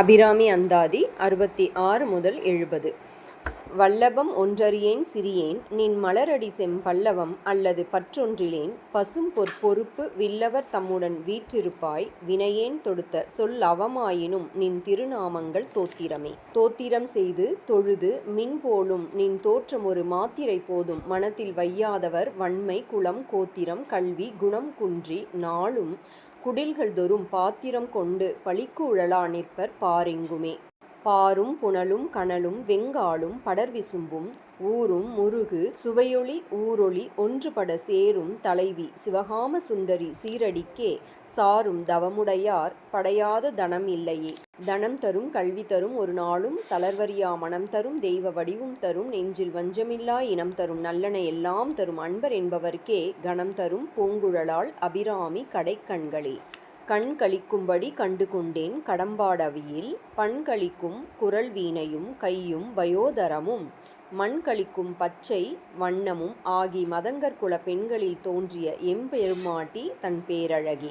அபிராமி அந்தாதி அறுபத்தி ஆறு முதல் எழுபது. வல்லபம் ஒன்றறியேன் சிறியேன் நின் மலரடி செம்பல்லவம் அல்லது பற்றொன்றிலேன் பசும் பொற்பொறுப்பு வில்லவர் தம்முடன் வீற்றிருப்பாய் வினையேன் தொடுத்த சொல் அவமாயினும் நின் திருநாமங்கள் தோத்திரமே. தோத்திரம் செய்து தொழுது மின் போலும் நின் தோற்றம் ஒரு மாத்திரை போதும் மனத்தில் வையாதவர் வன்மை குலம் கோத்திரம் கல்வி குணம் குன்றி நாளும் குடில்கள் தொறும் பாத்திரம் கொண்டு பழிக்கு உழலா நிற்பர் பாரெங்குமே. பாரும் புனலும் கனலும் வெங்காலும் படர்விசும்பும் ஊரும் முருகு சுவையொளி ஊரொளி ஒன்றுபட சேரும் தலைவி சிவகாம சுந்தரி சீரடிக்கே சாரும் தவமுடையார் படையாத தனம் இல்லையே. தனம் தரும் கல்வி தரும் ஒரு நாளும் தளர்வரியா மனம் தரும் தெய்வ வடிவும் தரும் நெஞ்சில் வஞ்சமில்லா இனம் தரும் நல்லன எல்லாம் தரும் அன்பர் என்பவர்க்கே கணம் தரும் பூங்குழலால் அபிராமி கடைக்கண்களே. கண் களிக்கும்படி கண்டு கொண்டேன் கடம்பாடவியில் பண் களிக்கும் குரல் வீணையும் கையும் வயோதரமும் மண் களிக்கும் பச்சை வண்ணமும் ஆகி மதங்கற்குல பெண்களில் தோன்றிய எம்பெருமாட்டி தன் பேரழகி.